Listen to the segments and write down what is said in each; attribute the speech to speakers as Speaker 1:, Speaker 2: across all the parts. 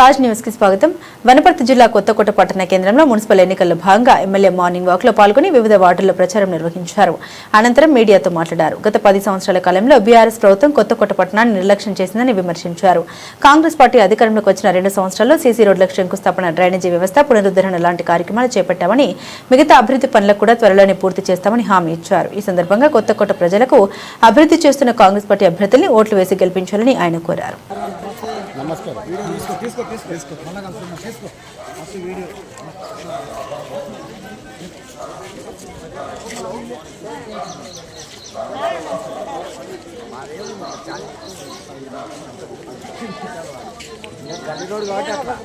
Speaker 1: తాజ్ న్యూస్కి స్వాగతం. వనపర్తి జిల్లా కొత్తకోట పట్టణ కేంద్రంలో మున్సిపల్ ఎన్నికల్లో భాగంగా ఎమ్మెల్యే మార్నింగ్ వాక్లో పాల్గొని వివిధ వార్డుల్లో ప్రచారం నిర్వహించారు. అనంతరం మీడియాతో మాట్లాడారు. గత పది సంవత్సరాల కాలంలో బీఆర్ఎస్ ప్రభుత్వం కొత్తకోట పట్టణాన్ని నిర్లక్ష్యం చేసిందని విమర్శించారు. కాంగ్రెస్ పార్టీ అధికారంలోకి వచ్చిన రెండు సంవత్సరాల్లో సీసీ రోడ్లకు శంకుస్థాపన డ్రైనేజీ వ్యవస్థ పునరుద్ధరణ లాంటి కార్యక్రమాలు చేపట్టామని మిగతా అభివృద్ధి పనులకు కూడా త్వరలోనే పూర్తి చేస్తామని హామీ ఇచ్చారు. ఈ సందర్భంగా కొత్తకోట ప్రజలకు అభివృద్ధి చేస్తున్న కాంగ్రెస్ పార్టీ అభ్యర్థుల్ని ఓట్లు వేసి గెలిపించాలని ఆయన కోరారు.
Speaker 2: నమస్కారం.
Speaker 3: తీసుకో తీసుకో తీసుకో తీసుకో. మళ్ళా కలుసుకుందాం తీసుకో. First video. గల్లి రోడ్ కాబట్టి అట్లా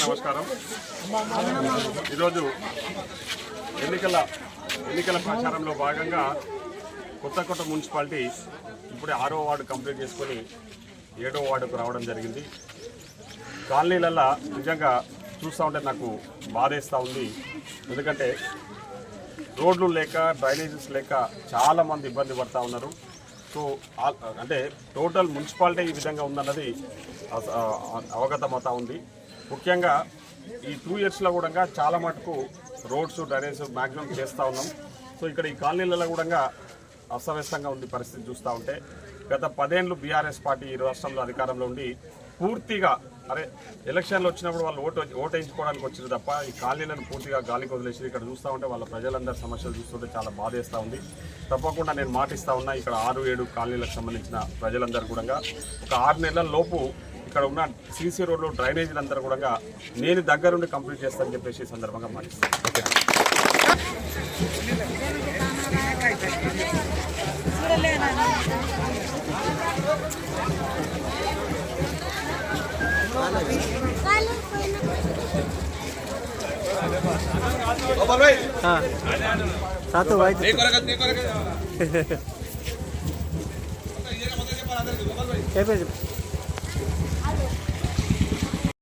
Speaker 4: అందరికీ నమస్కారం. ఈరోజు ఎన్నికల ఎన్నికల ప్రచారంలో భాగంగా కొత్తకోట మున్సిపాలిటీ ఇప్పుడే ఆరో వార్డు కంప్లీట్ చేసుకొని ఏడో వార్డుకు రావడం జరిగింది. కాలనీలల్లో నిజంగా చూస్తూ ఉంటే నాకు బాధేస్తూ ఉంది. ఎందుకంటే రోడ్లు లేక డ్రైనేజెస్ లేక చాలామంది ఇబ్బంది పడతా ఉన్నారు. సో అంటే టోటల్ మున్సిపాలిటీ ఈ విధంగా ఉందన్నది అవగతమవుతూ అవగతమవుతా ఉంది. ముఖ్యంగా ఈ టూ ఇయర్స్లో కూడా చాలా మటుకు రోడ్స్ డ్రైనేజ్ మ్యాక్సిమం చేస్తూ ఉన్నాం. సో ఇక్కడ ఈ కాలనీలలో కూడా అస్తవ్యస్తంగా ఉంది పరిస్థితి చూస్తూ ఉంటే గత పదేళ్ళు బీఆర్ఎస్ పార్టీ ఈ రాష్ట్రంలో అధికారంలో ఉండి పూర్తిగా అరే ఎలక్షన్లు వచ్చినప్పుడు వాళ్ళు ఓటు ఓటు వేయించుకోవడానికి వచ్చారు తప్ప ఈ కాలనీలను పూర్తిగా గాలికి వదిలేసి ఇక్కడ చూస్తూ ఉంటే వాళ్ళ ప్రజలందరి సమస్యలు చూస్తుంటే చాలా బాధేస్తూ ఉంది. తప్పకుండా నేను మాటిస్తా ఉన్నా ఇక్కడ ఆరు ఏడు కాలనీలకు సంబంధించిన ప్రజలందరూ కూడా ఒక ఆరు నెలల లోపు ఇక్కడ ఉన్న సీసీ రోడ్లు డ్రైనేజీలు అందరూ కూడా నేను దగ్గరుండి కంప్లీట్ చేస్తానని చెప్పేసి సందర్భంగా మాటిస్తాను ఓకే.
Speaker 3: సాతు వైద్య చెప్పేసి